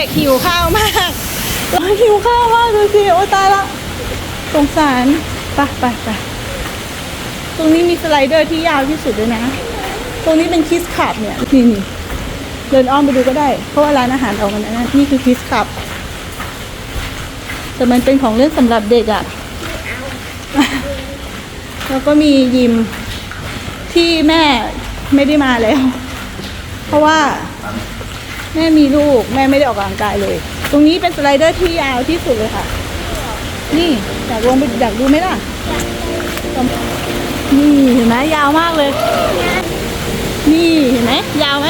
เด็กหิวข้าวมากเราหิวข้าวมากดูสิโอ้ตายละสงสารไปไปไปตรงนี้มีสไลเดอร์ที่ยาวที่สุดเลยนะ ตรงนี้เป็นคิสคับเนี่ยนี่นี่เดินอ้อมไปดูก็ได้ เพราะว่าร้านอาหารออกมันนะนี่คือคิสคับแต่มันเป็นของเล่นสำหรับเด็กอะ่ะแล้วก็มียิมที่แม่ไม่ได้มาแล้ว เพราะว่า แม่มีลูก แม่ไม่ได้ออกกำลังกายเลย ตรงนี้เป็นสไลเดอร์ที่ยาวที่สุดเลยค่ะ นี่อยากลงไปอยากดูไหมล่ะ นี่เห็นไหมยาวมากเลย นี่เห็นไหมยาวไหม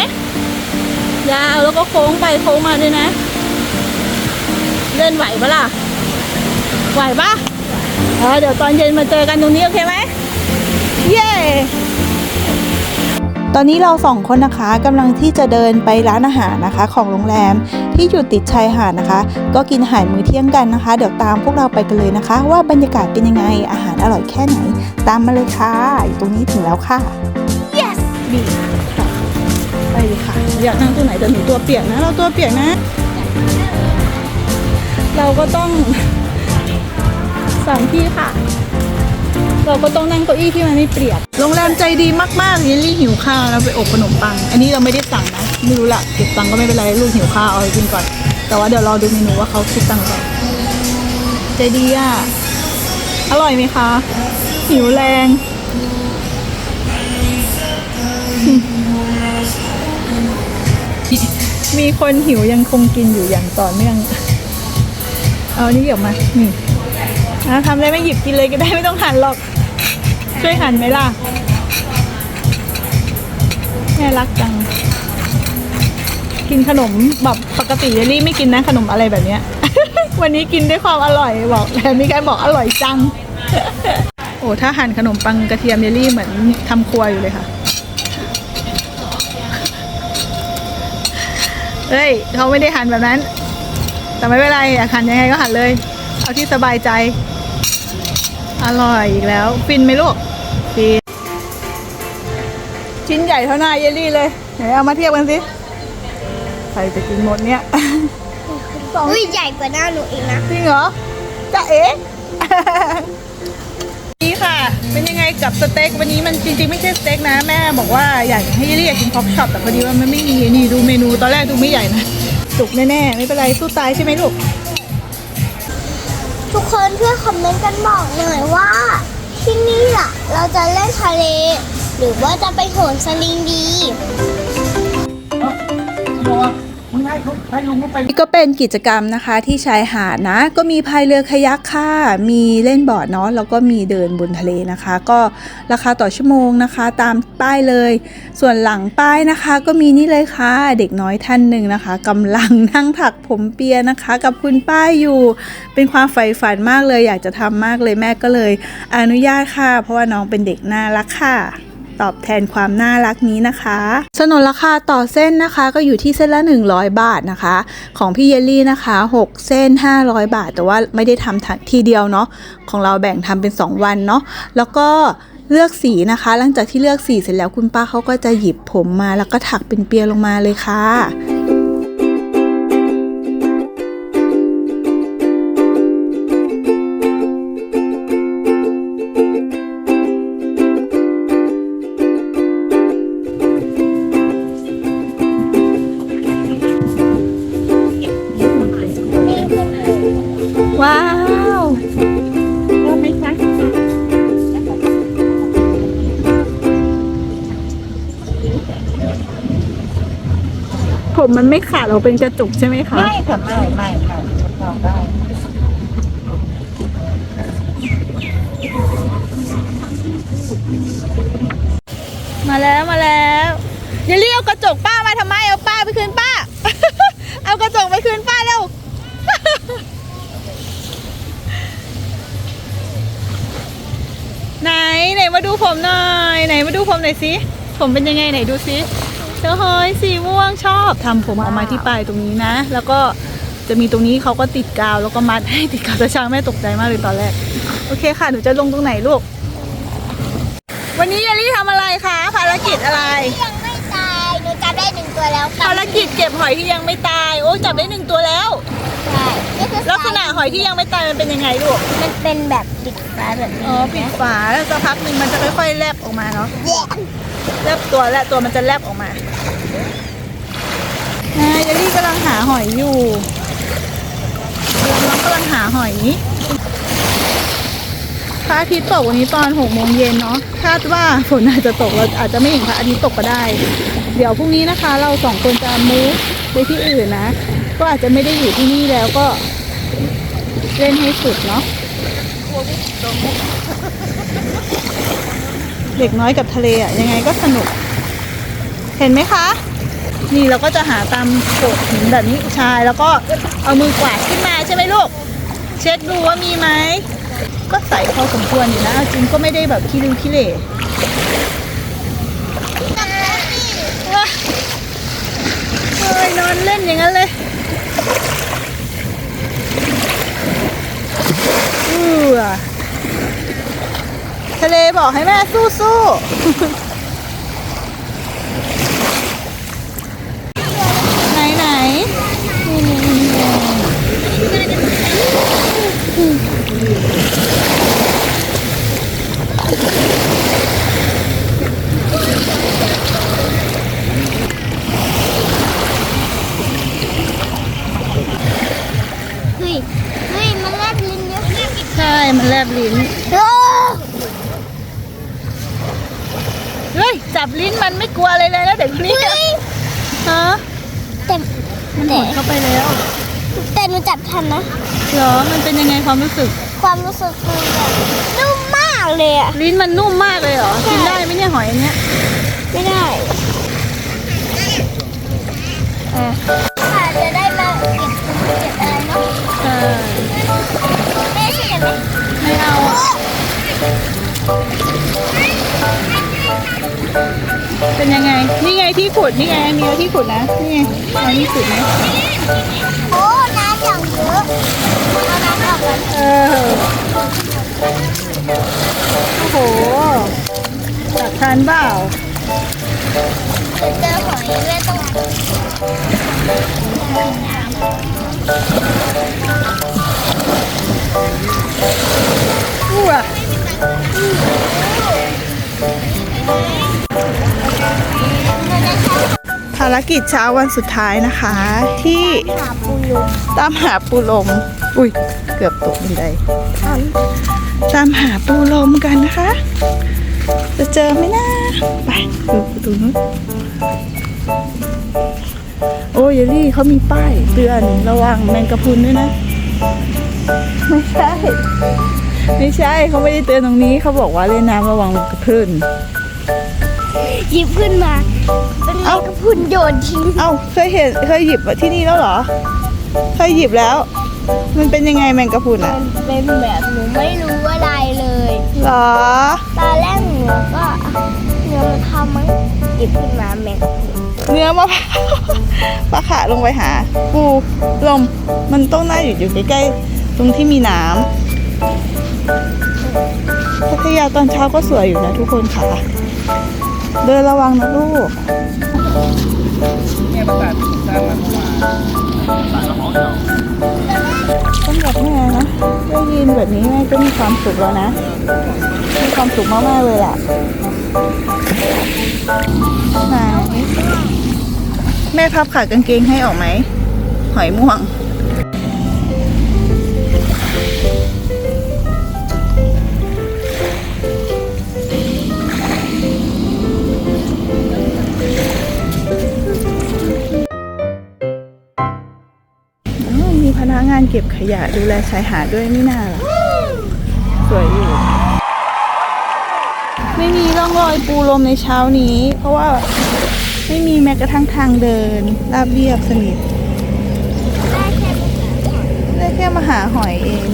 ยาวแล้วก็โค้งไปโค้งมาด้วยนะ เล่นไหวปะล่ะ ไหวปะเดี๋ยวตอนเย็นมาเจอกันตรงนี้โอเคไหม เย้ ตอนนี้เราสองคนนะคะกำลังที่จะเดินไปร้านอาหารนะคะ ของโรงแรมที่อยู่ติดชายหาดนะคะ ก็กินอาหารมื้อเที่ยงกันนะคะ เดี๋ยวตามพวกเราไปกันเลยนะคะ ว่าบรรยากาศเป็นยังไงอาหารอร่อยแค่ไหน ตามมาเลยค่ะอยู่ตรงนี้ถึงแล้วค่ะ yes ดีค่ะไปเลยค่ะอยากนั่งตัวไหนแต่หนูตัวเปียกนะ เราตัวเปียกนะ เราก็ต้องสั่งที่ค่ะ เราก็ต้องนั่งเก้าอี้ที่มันไม่เปียกโรงแรมใจดีมากๆยินลี่หิวข้าวแล้วไปอบขนมปัง อันนี้เราไม่ได้สั่งนะ ไม่รู้ละเก็บตังก็ไม่เป็นไรลูกหิวข้าวเอาไปกินก่อน แต่ว่าเดี๋ยวรอดูเมนูว่าเขาคิดตังค์ก่อนใจดีอะ อร่อยไหมคะ หิวแรงมีคนหิวยังคงกินอยู่อย่างต่อเนื่อง เอานี่ออกมา นี่ทำอะไรไม่หยิบกินเลยก็ได้ไม่ต้องหันหรอก ช่วยหั่นไหมล่ะ แม่รักจัง กินขนมแบบปกติเยลลี่ไม่กินนะขนมอะไรแบบเนี้ย วันนี้กินด้วยความอร่อยบอกแต่มีการบอกอร่อยจัง โอ้ถ้าหั่นขนมปังกระเทียมเยลลี่เหมือนทำครัวอยู่เลยค่ะเฮ้ยเขาไม่ได้หั่นแบบนั้น แต่ไม่เป็นไรอยากหั่นยังไงก็หั่นเลย เอาที่สบายใจ อร่อยอีกแล้ว ฟินไหมลูก ฟิน ชิ้นใหญ่เท่าหน้าเยลลี่เลยไหนเอามาเทียบกันสิ ใครจะกินหมดเนี่ย สองอุ้ยใหญ่กว่าหน้าหนูอีกนะ จริงเหรอจะเอ๋ นี่ค่ะ เป็นยังไงกับสเต็กวันนี้มันจริงๆ ไม่ใช่สเต็กนะ แม่บอกว่าอยากให้เยลลี่อยากกินพ็อกช็อปแต่พอดีว่ามันไม่มีนี่ดูเมนูตอนแรกดูไม่ใหญ่นะสุกแน่ๆ ไม่เป็นไรสู้ตายใช่ไหมลูก ทุกคนช่วยคอมเมนต์กันบอกหน่อยว่า ที่นี่อะ เราจะเล่นทะเล หรือว่าจะไปโหนสลิงดี นี่ก็เป็นกิจกรรมนะคะที่ชายหาดนะ ก็มีพายเรือคายักค่ะ มีเล่นบอร์ดเนาะแล้วก็มีเดินบนทะเลนะคะ ก็ราคาต่อชั่วโมงนะคะ ตามป้ายเลย ส่วนหลังป้ายนะคะ ก็มีนี่เลยค่ะ เด็กน้อยท่านหนึ่งนะคะกำลังนั่งถักผมเปียนะคะ กับคุณป้าอยู่ เป็นความใฝ่ฝันมากเลย อยากจะทำมากเลยแม่ก็เลย อนุญาตค่ะ เพราะว่าน้องเป็นเด็กน่ารักค่ะ ตอบแทนความน่ารักนี้นะคะสนนราคาต่อเส้นนะคะ ก็อยู่ที่เส้นละ 100 บาทนะคะ ของพี่เยลลี่นะคะ 6 เส้น 500 บาท แต่ว่าไม่ได้ทำทีเดียวเนาะของเราแบ่งทำเป็น 2 วันเนาะแล้วก็เลือกสีนะคะ หลังจากที่เลือกสีเสร็จแล้วคุณป้าเขาก็จะหยิบผมมา แล้วก็ถักเป็นเปียลงมาเลยค่ะ ผมมันไม่ขาดเราเป็นกระจุกใช่ไหมคะ ไม่ค่ะไม่ไม่ค่ะทำได้มาแล้วมาแล้วอย่าเรียกกระจกป้ามาทำไมเอาป้าไปคืนป้า เอากระจกไปคืนป้าเร็วไหนไหนมาดูผมหน่อยไหนมาดูผมหน่อยสิผมเป็นยังไงไหนดูสิ เจ้าเฮ้ยสีม่วงชอบทำผมออกมาที่ปลายตรงนี้นะ แล้วก็จะมีตรงนี้เขาก็ติดกาวแล้วก็มัดให้ติดกาวแต่ช่างแม่ตกใจมากเลยตอนแรก โอเคค่ะ หนูจะลงตรงไหนลูก วันนี้เยลลี่ทำอะไรคะ ภารกิจอะไร ยังไม่ตายหนูจับได้หนึ่งตัวตัวแล้วกัภารกิจเก็บหอยที่ยังไม่ตาย โอ้จับได้หนึ่งตัวแล้ว ใช่นี่คือลักษณะหอยที่ยังไม่ตายมันเป็นยังไงลูก มันเป็นแบบปิดฝาแบบนี้อ๋อปิดฝาแล้วสักพักหนึ่งมันจะค่อยๆแลบออกมาเนาะ แย่แลบตัวและตัวมันจะแลบออกมา อ่าเยลลี่กำลังหาหอยอยู่น้องกำลังหาหอยพระอาทิตย์ตกวันนี้ตอนหกโมงเย็นเนาะคาดว่าฝนอาจจะตกเราอาจจะไม่เห็นพระอาทิตย์ตกก็ได้ เดี๋ยวพรุ่งนี้นะคะ เราสองคนจะมูฟไปที่อื่นนะ ก็อาจจะไม่ได้อยู่ที่นี่แล้วก็เล่นให้สุดเนาะเด็กน้อยกับทะเลอะยังไงก็สนุก เห็นไหมคะ นี่เราก็จะหาตามโขดหินแบบนี้ใช่แล้วก็เอามือกวาดขึ้นมาใช่ไหมลูก เช็คดูว่ามีไหม ก็ใส่พอสมควรอยู่นะจริงก็ไม่ได้แบบขี้ริ้วขี้เหร่เฮ้ยนอนเล่นอย่างนั้นเลยอือทะเลบอกให้แม่สู้สู้ นไหนนี่นี่นี่นี่เฮ้ย เฮ้ย มันแลบลิ้นเยอะใช่ มันแลบลิ้นโอ้เฮ้ย จับลิ้นมันไม่กลัวอะไรเลยนะเด็กคนนี้เฮ้ยฮะแต่ มันหแต่ดเข้าไปแล้ว แต่หนูจับทันนะ เหรอ มันเป็นยังไงความรู้สึก ความรู้สึกคือแบบนุ่มมากเลยอะลิ้นมันนุ่มมากเลยเหรอใช่กินได้ไหมเนี่ยหอยอันเนี้ย ไม่ได้อะค่ะจะได้มาเก็บเก็บอะไรเนาะใช่แม่ช่วยกันไหมไม่เอาอะ เป็นยังไง นี่ไงที่ขุด นี่ไงอันนี้ที่ขุดนะ นี่ไงอันนี้ขุดไหมโอ้น้ำอย่างเยอะเอาน้ำออกกันเออ โอ้โหจับทันเปล่าเจอหอยแม่ต้องอู้อะ ภารกิจเช้าวันสุดท้ายนะคะ ที่ตามหาปูลมอุ้ยเกือบตกบันไดตามหาปูลมกันนะคะ จะเจอไหมนะไปดูประตูนู้นโอ้ยลลี่เขามีป้ายเตือนระวังแมงกะพรุนด้วยนะ ไม่ใช่ ไม่ใช่เขาไม่ได้เตือนตรงนี้เขาบอกว่าเล่นน้ำระวังแมงกะพรุนหยิบขึ้นมา เป็นแมเอ้างกะพรุนโยนทิ้งเอ้าเคยเห็นเคยหยิบที่นี่แล้วเหรอ เคยหยิบแล้ว มันเป็นยังไงแมงกะพรุนอะ มันเป็นแบบหนูไม่รู้อะไรเลยเหรอ ตอนแรกหนูก็เนื้อมันทำมั้งหยิบขึ้นมาแมงกะพรุนเนื้อมะพร้าวปลาขาลงไปหา ปูลมมันต้องน่าอยู่อยู่ใกล้ๆ ตรงที่มีน้ำพัทยาตอนเช้าก็สวยอยู่นะทุกคนค่ะ เดินระวังนะลูกเนี่ยประกาศสร้างมาเมื่อวาต้องแบบแม่นะได้ยินแบบนี้แม่ก็มีความสุขแล้วนะ มีความสุขมากๆเลยอะไหนแม่พับขากางเกงให้ออกไหม หอยม่วง กงานเก็บขยะดูแลชายหาดด้วยไม่น่าหรอสวยอยู่ ไม่มีร่องรอยปูลมในเช้านี้ เพราะว่าไม่มีแม้กระทั่งทางเดิน ราบเรียบสนิทได้แค่มาหาหอยเอง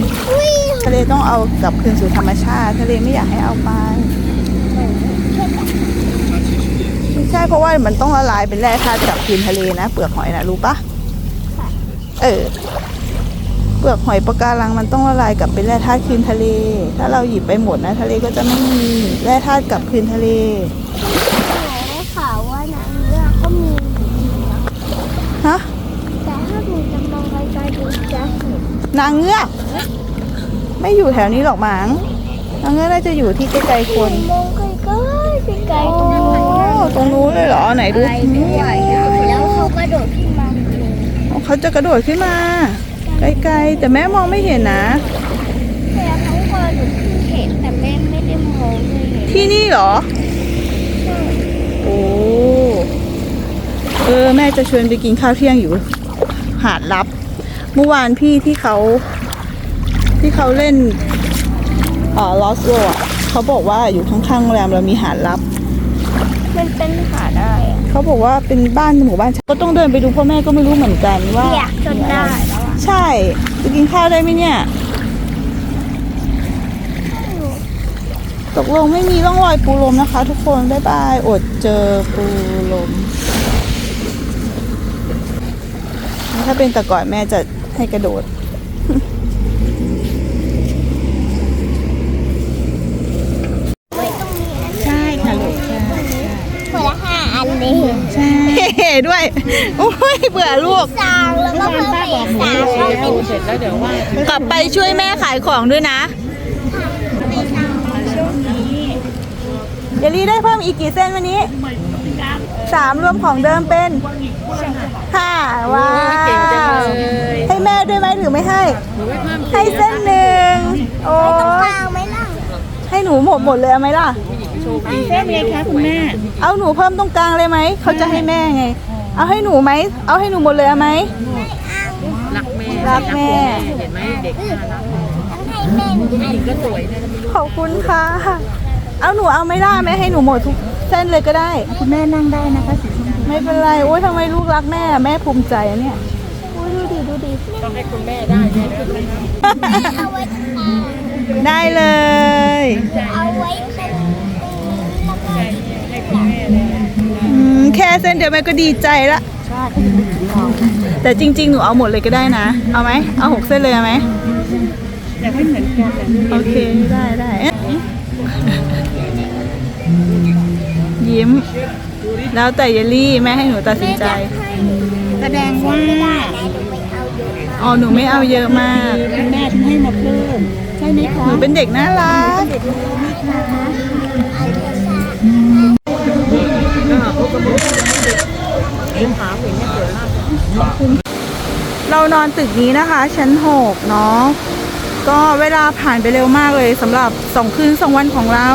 ทะเลต้องเอากลับคืนสู่ธรรมชาติ ทะเลไม่อยากให้เอาไปไม่ใช่เพราะว่ามันต้องละลายเป็นแร่ธาตุกลับคืนทะเลนะ เปลือกหอยนะรู้ปะเออเป ลือกหอยปลาการังมันต้องละลายกับเป็นแร่ธาตุคืนทะเล ถ้าเราหยิบไปหมดนะ ทะเลก็จะไม่มีแร่ธาตุกับคืนทะเลได้ข่าวว่านางเงือกก็มีฮะแต่ถ้าหนูจะมองไกลๆดูจะเห็นนางเงือกไม่อยู่แถวนี้หรอกมั้งนางเงือกน่าจะอยู่ที่ไกลๆคนมองไกลๆไกลนั้นตรงนู้นเลยเหรอไหนดูแล้วเขากระโดดขึ้นมาเขาจะกระโดดขึ้นมา ไกลๆ แต่แม่มองไม่เห็นนะ แต่เขากระโดดขึ้นเห็นแต่แม่ไม่ได้มองเลยที่นี่เหรอ โอ้ เออ แม่จะชวนไปกินข้าวเที่ยงอยู่ หาดลับ เมื่อวานพี่ที่เขา ที่เขาเล่นอ่าลอสโ a เขาบอกว่าอยู่ข้างๆโรงแรมเรามีหาดลับ มันเป็นหาได้อะเขาบอกว่าเป็นบ้านหมู่บ้านก็ต้องเดินไปดูเพราะแม่ก็ไม่รู้เหมือนกันว่า อยากจนได้แล้วอะ ใช่ จะกินข้าวได้ไหมเนี่ย ตกลงไม่มีร่องรอยปูลมนะคะ ทุกคน บ๊ายบาย อดเจอปูลม ถ้าเป็นแต่ก่อนแม่จะให้กระโดดไว้ตรงนี้นะใช่ค่ะลูกใช่คนละห้าอันเลยใช่ เฮ้ด้วยโอ้ยเบื่อลูกสามแล้วก็เพิ่มไปอีกสามก็เป็นเสร็จแล้วเดี๋ยวว่ากลับไปช่วยแม่ขายของด้วยนะเดี๋ยวรีได้เพิ่มอีกกี่เส้นวันนี้สามรวมของเดิมเป็นห้าว้าวให้แม่ด้วยไหมหรือไม่ให้ ให้เส้นหนึ่งโอ้ตรงยกลางไหมล่ะให้หนูหมดหมดเลยเอาไหมล่ะ เส้นเลยคะคุณแม่ เอาหนูเพิ่มตรงกลางเลยไหม เขาจะให้แม่ไง เอาให้หนูไหม เอาให้หนูหมดเลยเอาไหม รักแม่รักแม่ เห็นไหมเด็กน่ารักต้องให้แม่หนึ่งอันก็สวยนะขอบคุณค่ะ เอาหนูเอาไม่ได้ไหมให้หนูหมดทุกเส้นเลยก็ได้ คุณแม่นั่งได้นะคะสีชมพูไม่เป็นไร โอ้ยทำไมลูกรักแม่อะแม่ภูมิใจอะเนี่ยโอ้ยดูดิดูดิ ต้องให้คุณแม่ได้แม่ขึ้นเลยเอาไว้ตรงกลางได้เลย เส้นเดียวแม่ก็ดีใจละใช่เขาจะไปถึงเราแต่จริง ๆ หนูเอาหมดเลยก็ได้นะ เอาไหมเอาหกเส้นเลยเอาไหมแต่ไม่เหมือนกันแต่โอเคได้ได้เอ๊ะยิ้ม แล้วแต่เยลลี่แม่ให้หนูตัดสินใจ แสดงว่าไม่ได้นะหนูไม่เอาเยอะมากอ๋อหนูไม่เอาเยอะมากคุณแม่ถึงให้มาเพิ่มใช่ไหมคะหนูเป็นเด็กน่ารักขา เรานอนตึกนี้นะคะ ชั้นหกเนาะก็เวลาผ่านไปเร็วมากเลยสำหรับสองคืนสองวันของเรา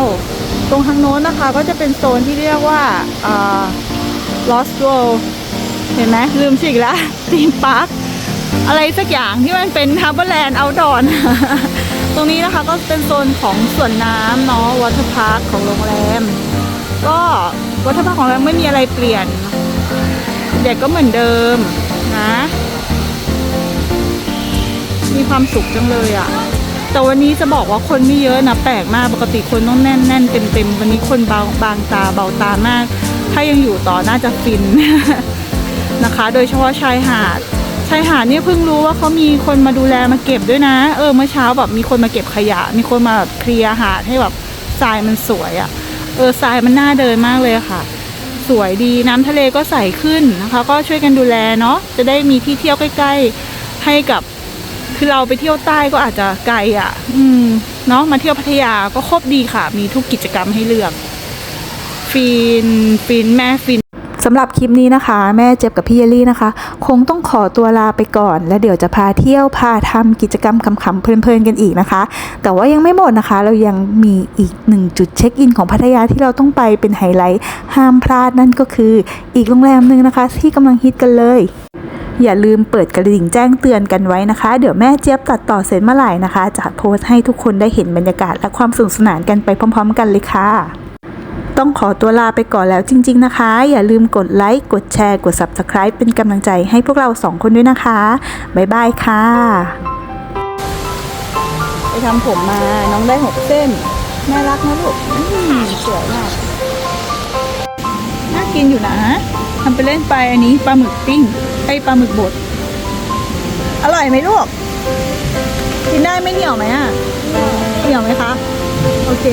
ตรงทางโน้นนะคะ ก็จะเป็นโซนที่เรียกว่า Lost World เห็นไหมลืมชื่ออีกแล้วทีมพาร์คอะไรสักอย่างที่มันเป็น Harborland Outdoor นตรงนี้นะคะก็เป็นโซนของสวนน้ำเนาะ Water Park ของโรงแรม ก็ Water Park ของโรงแรมไม่มีอะไรเปลี่ยน เด็กก็เหมือนเดิมนะ มีความสุขจังเลยอะ่ะ แต่วันนี้จะบอกว่าคนไม่เยอะนะแปลกมากปกติคนต้องแน่นแน่นเต็มเต็มๆวันนี้คนเบาบางตาเบาตามาก ถ้ายังอยู่ต่อน่าจะฟินนะคะ โดยเฉพาะชายหาดชายหาดเนี่ยเพิ่งรู้ว่าเขามีคนมาดูแลมาเก็บด้วยนะ เออเมื่อเช้าแบบมีคนมาเก็บขยะ มีคนมาแบบเคลียร์หาดให้แบบทรายมันสวยอะ่ะ เออทรายมันน่าเดินมากเลยค่ะ สวยดีน้ำทะเลก็ใสขึ้นนะคะ ก็ช่วยกันดูแลเนาะจะได้มีที่เที่ยวใกล้ๆให้กับคือเราไปเที่ยวใต้ก็อาจจะไกลอะ อืมเนาะมาเที่ยวพัทยาก็ครบดีค่ะ มีทุกกิจกรรมให้เลือก ฟินฟินแม่ฟิน สำหรับคลิปนี้นะคะ แม่เจ็บกับพี่เยลลี่นะคะ คงต้องขอตัวลาไปก่อน แล้วเดี๋ยวจะพาเที่ยวพาทำกิจกรรมขำๆเพลินๆกันอีกนะคะ แต่ว่ายังไม่หมดนะคะ เรายังมีอีกหนึ่งจุดเช็คอินของพัทยาที่เราต้องไปเป็นไฮไลท์ห้ามพลาดนั่นก็คืออีกโรงแรมหนึ่งนะคะ ที่กำลังฮิตกันเลย อย่าลืมเปิดกระดิ่งแจ้งเตือนกันไว้นะคะ เดี๋ยวแม่เจี๊ยบตัดต่อเสร็จเมื่อไหร่นะคะ จะโพสต์ให้ทุกคนได้เห็นบรรยากาศและความสนุกสนานกันไปพร้อม ๆ กันเลยค่ะ ต้องขอตัวลาไปก่อนแล้วจริง ๆนะคะ อย่าลืมกดไลค์กดแชร์ กด Subscribe เป็นกำลังใจให้พวกเราสองคนด้วยนะคะ บ๊ายบายค่ะ ไปทำผมมาน้องได้หกเส้น น่ารักนะลูกสวยมากน่ากินอยู่นะทำไปเล่นไปอันนี้ปลาหมึกปิ้งไอปลาหมึกบด อร่อยไหมลูก กินได้ไม่เหนียวไหมอะ เหนียวไหมคะ โอเค